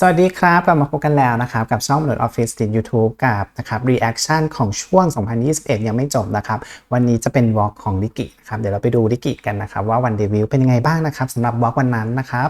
สวัสดีครับกลับมาพบกันแล้วนะครับ กับช่องหน่วยออฟฟิศติดยูทูบกับนะครับรีแอคชั่นของช่วง 2021 ยังไม่จบนะครับ วันนี้จะเป็นวอล์กของลิกิครับเดี๋ยวเราไปดูลิกิกันนะครับ ว่าวันเดบิวต์เป็นยังไงบ้างนะครับสำหรับวอล์กวันนั้นนะครับ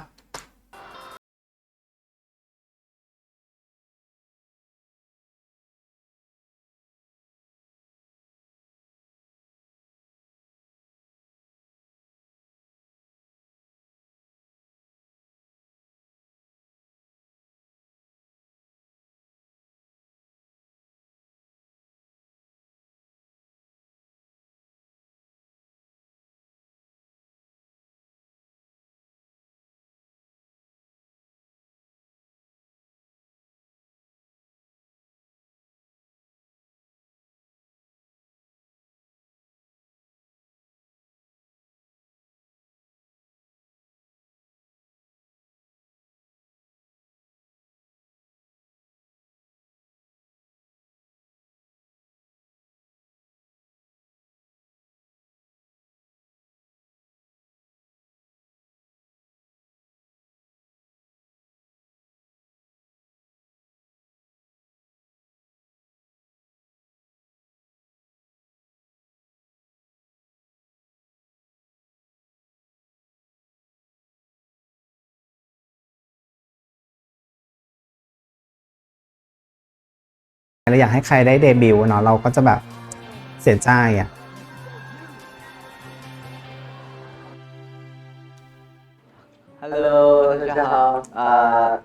เราอยากให้ใครได้เดบิวต์เนาะเราก็จะแบบเสียใจอ่ะ Hello，大家好啊、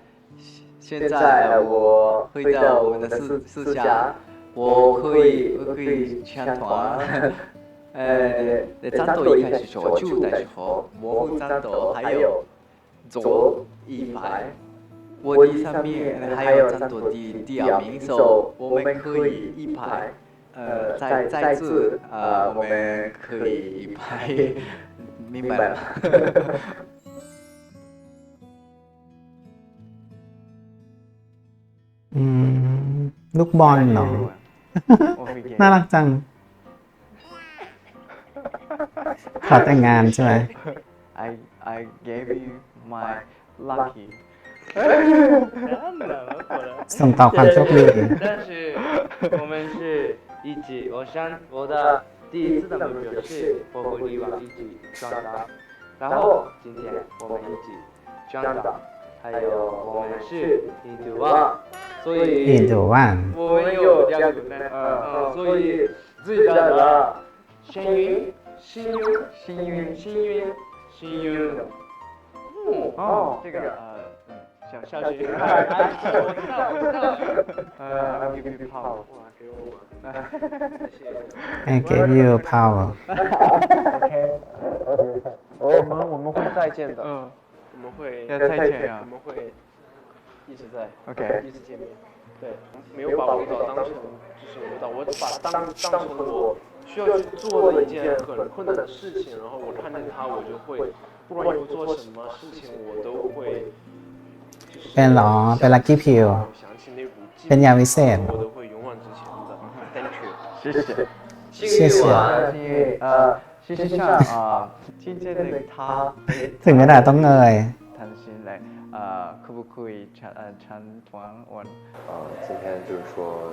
现现在呃我回到我们的四四家，我可以我可以抢团。呃，在战斗一开始说就的时候，模糊战斗还有左一排， 我第三名，还有战斗第第二名，so 我们可以一排。呃，再再次呃，我们可以一排，明白了。 อืมลูกบอลเนาะ น่ารักจัง ขอแต่งงานใช่ไหม I I gave you my lucky. 何なの？これ。スタンンン。シ、我们是一起，我想我的第一次的目标是和狐狸王一起上岛，然后今天我们一起上岛，还有我们是印度湾，所以印度湾，我们有两个人，嗯，所以最大的幸运，幸运，幸运，幸运，幸运，哦，这个。嗯，小小学，我知道，我知道。呃，I give you power，哇，给我吧，谢谢。I give you power 我们我们会再见的，嗯我们会要再见呀我们会一直在，OK，一直见面。对，没有把舞蹈当成就是舞蹈，我把它当当成我需要去做的一件很困难的事情，然后我看见它，我就会不管以后做什么事情，我都会。 就是 เป็นเหรอ เป็นลัคกี้พิว 想起那股劲 เป็นยาวิเศษ 我都会勇往直前的。Thank you。谢谢。谢谢幸运呃，事实上啊，今天的他 ถึงกระดาษต้องเงย 谈心来呃，可不可以参呃参团我呃，今天就是说，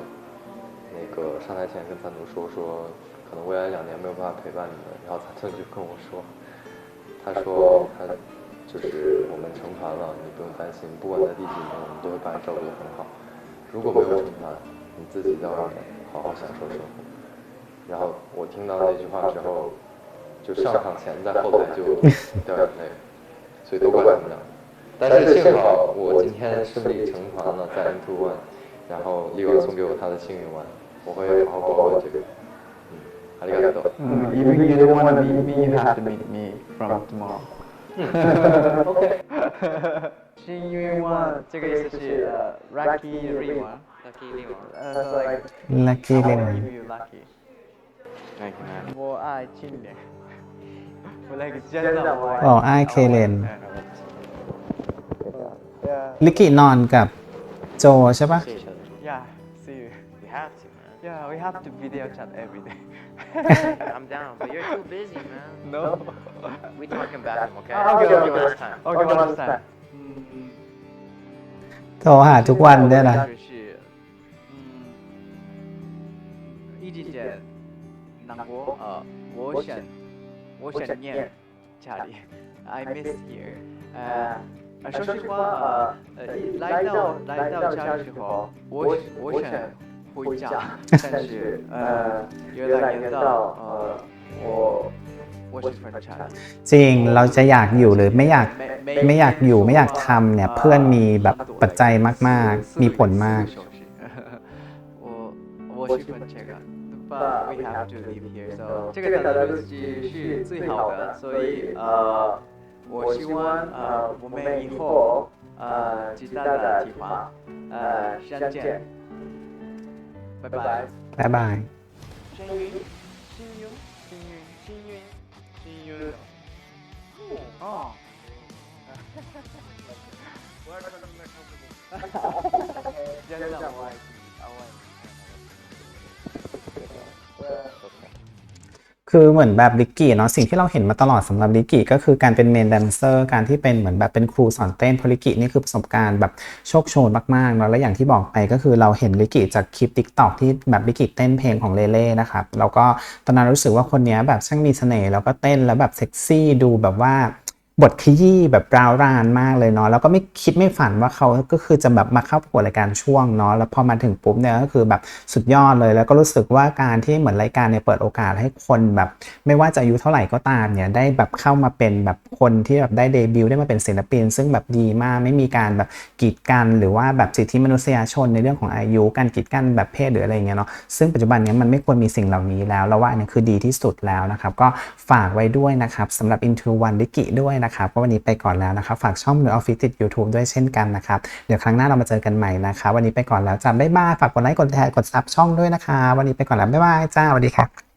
那个上台前跟赞图说说，可能未来两年没有办法陪伴你们，然后赞图就跟我说，他说他 就是我们成团了，你不用担心，不管在第几名，我们都会把你照顾得很好。如果没有成团，你自己在外面好好享受生活。然后我听到那句话之后，就上场前在后台就掉眼泪，所以都怪他们俩。但是幸好我今天顺利成团了，在 N Two One，然后力王送给我他的幸运丸，我会好好保护这个。嗯，ありがとう。 Mm, even you don't want to meet me, you have to meet me from tomorrow. OK。幸运丸这个意思是呃 lucky ring 丸 Lucky 令王。呃 so like lucky I เล wanna ย give you lucky. 我爱青年。我那个真的我 บอกไอ้ายเคเลน Yeah, ลิกินอนกับโจใช่ปะ yeah, see you. We have to, man. Yeah, we have to video chat every day. I'm down, but you're too busy, man. No. We talk in bathroom, okay? Okay, Give okay. us time. Okay, one last time. โทรหาทุกวันด้วยนะ 是嗯，一直点难过呃，我想我想念家里，I miss here。呃，呃说实话呃呃，一来到来到家的时候，我我想 回家，但是呃，越来越到呃，我我是分叉。 จริงเราจะอยากอยู่หรือไม่อยาก 没 ไม่อยากอยู่ไม่อยากทำเนี่ย เพื่อนมีแบบปัจจัยมาก ๆ มีผลมาก 我我喜欢这个，but we have to live here, so 这个打的东西是最好的，所以呃，我希望呃我们以后呃其他的地方呃相见， 拜拜，拜拜。拜拜哦，哈哈哈哈哈！我也是这么来称呼的，哈哈哈哈哈！ คือเหมือนแบบลิกกี้เนาะสิ่งที่เราเห็นมาตลอดสำหรับลิกกี้ก็คือการเป็นเมนแดนเซอร์การที่เป็นเหมือนแบบเป็นครูสอนเต้นพอลิกกี้นี่คือประสบการณ์แบบโชคโชนมากๆเนาะและอย่างที่บอกไปก็คือเราเห็นลิกกี้จากคลิปทิกตอกที่แบบลิกกี้เต้นเพลงของเลเล่นะครับแล้วก็ตอนนั้นรู้สึกว่าคนนี้แบบช่างมีเสน่ห์แล้วก็เต้นแล้วแบบเซ็กซี่ดูแบบว่า บทขยี้แบบร้าวรานมากเลยเนาะแล้วก็ไม่คิดไม่ฝันว่าเขาก็คือจะแบบมาเข้าประกวดรายการช่วงเนาะแล้วพอมาถึงปุ๊บเนี่ยก็คือแบบสุดยอดเลย แล้วก็รู้สึกว่าการที่เหมือนรายการเนี่ยเปิดโอกาสให้คนแบบ ไม่ว่าจะอายุเท่าไหร่ก็ตามเนี่ยได้แบบเข้ามาเป็นแบบคนที่แบบได้เดบิวต์ได้มาเป็นศิลปิน ซึ่งแบบดีมากไม่มีการแบบกีดกันหรือว่าแบบสิทธิมนุษยชนในเรื่องของอายุการกีดกันแบบเพศหรืออะไรเงี้ยเนาะซึ่งปัจจุบันเนี้ยมันไม่ควรมีสิ่งเหล่านี้แล้ว แล้วว่าอันนี้คือดีที่สุดแล้วนะครับก็ฝากไว้ด้วยนะครับสำหรับ Into One ลิกิด้วยนะครับก็วันนี้ไปก่อนแล้วนะครับ ฝากช่องหนื้อออฟฟิศติด YouTube ด้วยเช่นกันนะครับ เดี๋ยวครั้งหน้าเรามาเจอกันใหม่นะครับ วันนี้ไปก่อนแล้วจ้าบ๊ายบาย ฝากกดไลค์ กดแชร์ กดซับช่องด้วยนะคะ วันนี้ไปก่อนแล้ว บ๊ายบาย จ้าสวัสดีครับ